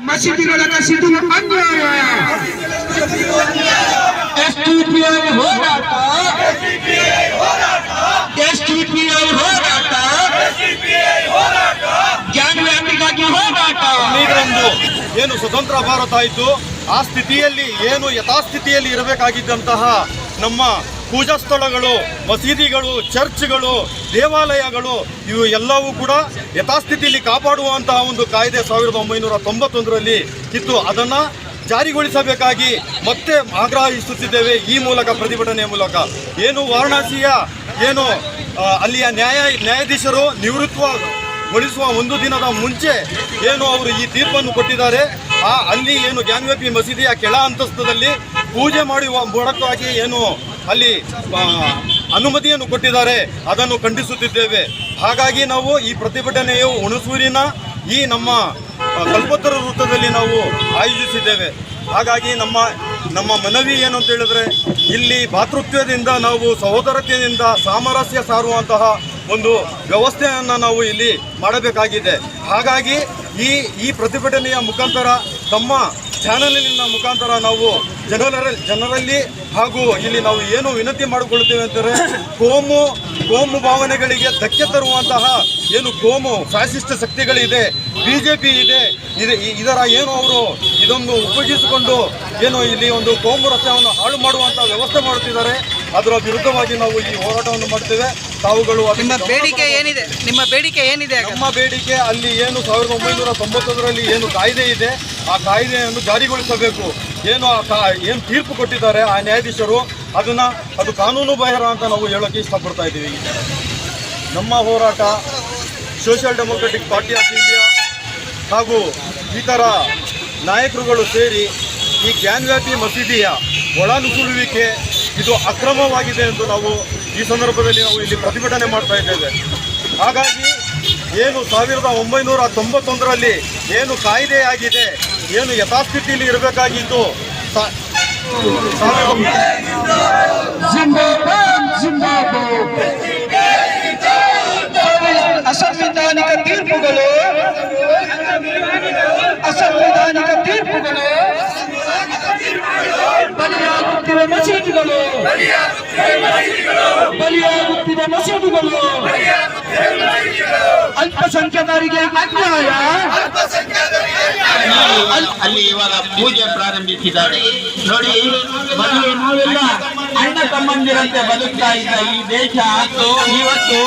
ಮಸೀದಿಗಳ ಕಸಿದು ಅನ್ಯಾಯ. ಎಸ್ಟಿಪಿಐ ಹೋರಾಟ. ಎಸ್ಟಿಪಿಐ ಹೋರಾಟ. ಜ್ಞಾನವ್ಯಾಪಿಗಾಗಿ ಹೋರಾಟ. ಹದಿನೈದರಂದು ಏನು ಸ್ವತಂತ್ರ ಭಾರತ ಆಯಿತು ಆ ಸ್ಥಿತಿಯಲ್ಲಿ ಏನು ಯಥಾಸ್ಥಿತಿಯಲ್ಲಿ ಇರಬೇಕಾಗಿದ್ದಂತಹ ನಮ್ಮ ಪೂಜಾ ಸ್ಥಳಗಳು ಮಸೀದಿಗಳು, ಚರ್ಚ್ಗಳು, ದೇವಾಲಯಗಳು, ಇವು ಎಲ್ಲವೂ ಕೂಡ ಯಥಾಸ್ಥಿತಿಯಲ್ಲಿ ಕಾಪಾಡುವಂತಹ ಒಂದು ಕಾಯ್ದೆ ಸಾವಿರದ ಒಂಬೈನೂರ ತೊಂಬತ್ತೊಂದರಲ್ಲಿ ಇತ್ತು. ಅದನ್ನು ಜಾರಿಗೊಳಿಸಬೇಕಾಗಿ ಮತ್ತೆ ಆಗ್ರಹಿಸುತ್ತಿದ್ದೇವೆ ಈ ಮೂಲಕ, ಪ್ರತಿಭಟನೆಯ ಮೂಲಕ. ಏನು ವಾರಣಾಸಿಯ, ಏನು ಅಲ್ಲಿಯ ನ್ಯಾಯ, ನ್ಯಾಯಾಧೀಶರು ನಿವೃತ್ತಗೊಳಿಸುವ ಒಂದು ದಿನದ ಮುಂಚೆ ಏನು ಅವರು ಈ ತೀರ್ಪನ್ನು ಕೊಟ್ಟಿದ್ದಾರೆ, ಆ, ಅಲ್ಲಿ ಏನು ಜ್ಞಾನವ್ಯಾಪಿ ಮಸೀದಿಯ ಕೆಳ ಅಂತಸ್ತದಲ್ಲಿ ಪೂಜೆ ಮಾಡುವ ಮೂಲಕವಾಗಿ ಏನು ಅಲ್ಲಿ ಅನುಮತಿಯನ್ನು ಕೊಟ್ಟಿದ್ದಾರೆ. ಅದನ್ನು ಖಂಡಿಸುತ್ತಿದ್ದೇವೆ. ಹಾಗಾಗಿ ನಾವು ಈ ಪ್ರತಿಭಟನೆಯು ಹುಣಸೂರಿನ ಈ ನಮ್ಮ ಕಲ್ಪತ್ತರ ವೃತ್ತದಲ್ಲಿ ನಾವು ಆಯೋಜಿಸಿದ್ದೇವೆ. ಹಾಗಾಗಿ ನಮ್ಮ ನಮ್ಮ ಮನವಿ ಏನು ಅಂತ ಹೇಳಿದ್ರೆ, ಇಲ್ಲಿ ಭಾತೃತ್ವದಿಂದ ನಾವು ಸಹೋದರತ್ವದಿಂದ ಸಾಮರಸ್ಯ ಸಾರುವಂತಹ ಒಂದು ವ್ಯವಸ್ಥೆಯನ್ನು ನಾವು ಇಲ್ಲಿ ಮಾಡಬೇಕಾಗಿದೆ. ಹಾಗಾಗಿ ಈ ಈ ಪ್ರತಿಭಟನೆಯ ಮುಖಾಂತರ ತಮ್ಮ ಚಾನಲಿನ ಮುಖಾಂತರ ನಾವು ಜನರ ಜನರಲ್ಲಿ ಹಾಗೂ ಇಲ್ಲಿ ನಾವು ಏನು ವಿನಂತಿ ಮಾಡಿಕೊಳ್ಳುತ್ತೇವೆ ಅಂತಂದರೆ ಕೋಮು ಕೋಮು ಭಾವನೆಗಳಿಗೆ ಧಕ್ಕೆ ತರುವಂತಹ ಏನು ಕೋಮು ಫ್ಯಾಸಿಸ್ಟ್ ಶಕ್ತಿಗಳಿದೆ ಬಿ ಜೆ ಪಿ ಇದೆ ಇದೆ ಇದರ ಏನು ಅವರು ಇದೊಂದು ಉಪಯೋಗಿಸಿಕೊಂಡು ಏನು ಇಲ್ಲಿ ಒಂದು ಕೋಮು ರಸ್ತೆಯನ್ನು ಹಾಳು ಮಾಡುವಂಥ ವ್ಯವಸ್ಥೆ ಮಾಡುತ್ತಿದ್ದಾರೆ. ಅದರ ವಿರುದ್ಧವಾಗಿ ನಾವು ಈ ಹೋರಾಟವನ್ನು ಮಾಡ್ತೇವೆ ತಾವುಗಳು ನಿಮ್ಮ ಬೇಡಿಕೆ ಏನಿದೆ? ನಿಮ್ಮ ಬೇಡಿಕೆ ಏನಿದೆ ನಮ್ಮ ಬೇಡಿಕೆ ಅಲ್ಲಿ ಏನು ಸಾವಿರದ ಒಂಬೈನೂರ ತೊಂಬತ್ತೊಂದರಲ್ಲಿ ಏನು ಕಾಯ್ದೆ ಇದೆ ಆ ಕಾಯ್ದೆಯನ್ನು ಜಾರಿಗೊಳಿಸಬೇಕು. ಏನು ಆ ಏನು ತೀರ್ಪು ಕೊಟ್ಟಿದ್ದಾರೆ ಆ ನ್ಯಾಯಾಧೀಶರು, ಅದನ್ನ, ಅದು ಕಾನೂನು ಬಾಹಿರ ಅಂತ ನಾವು ಹೇಳೋಕ್ಕೆ ಇಷ್ಟಪಡ್ತಾ ಇದ್ದೀವಿ. ನಮ್ಮ ಹೋರಾಟ social democratic party of India ಹಾಗೂ ಇತರ ನಾಯಕರುಗಳು ಸೇರಿ ಈ ಜ್ಞಾನವ್ಯಾಪಿ ಮಸೀದಿಯ ಒಳನುಸುಳುವಿಕೆ ಇದು ಅಕ್ರಮವಾಗಿದೆ ಎಂದು ನಾವು ಈ ಸಂದರ್ಭದಲ್ಲಿ ನಾವು ಇಲ್ಲಿ ಪ್ರತಿಭಟನೆ ಮಾಡ್ತಾ ಇದ್ದೇವೆ. ಹಾಗಾಗಿ ಏನು ಸಾವಿರದ ಒಂಬೈನೂರ ತೊಂಬತ್ತೊಂದರಲ್ಲಿ ಏನು ಕಾಯ್ದೆಯಾಗಿದೆ, ಏನು ಯಥಾಸ್ಥಿತಿಯಲ್ಲಿ ಇರಬೇಕಾಗಿತ್ತು? ಅಸಂವಿಧಾನಿಕ ತೀರ್ಪುಗಳು ಅಸಂವಿಧಾನಿಕ ತೀರ್ಪುಗಳು ಬಲಿಯಾಗುತ್ತಿವೆ ಮಸೀದಿಗಳು ಬಲಿಯಾಗುತ್ತಿವೆ ಮಸೀದಿಗಳು ಅಲ್ಪಸಂಖ್ಯಾತರಿಗೆ ಅನ್ಯಾಯ. ಅಲ್ಲಿ ಇವಾಗ ಪೂಜೆ ಪ್ರಾರಂಭಿಸಿದ್ದಾರೆ. ನೋಡಿ ಮೊದಲು ನಾವೆಲ್ಲ ಅಣ್ಣ ತಮ್ಮಂದಿರಂತೆ ಬದುಕ್ತಾ ಇದ್ದ ಈ ದೇಶ ಇವತ್ತು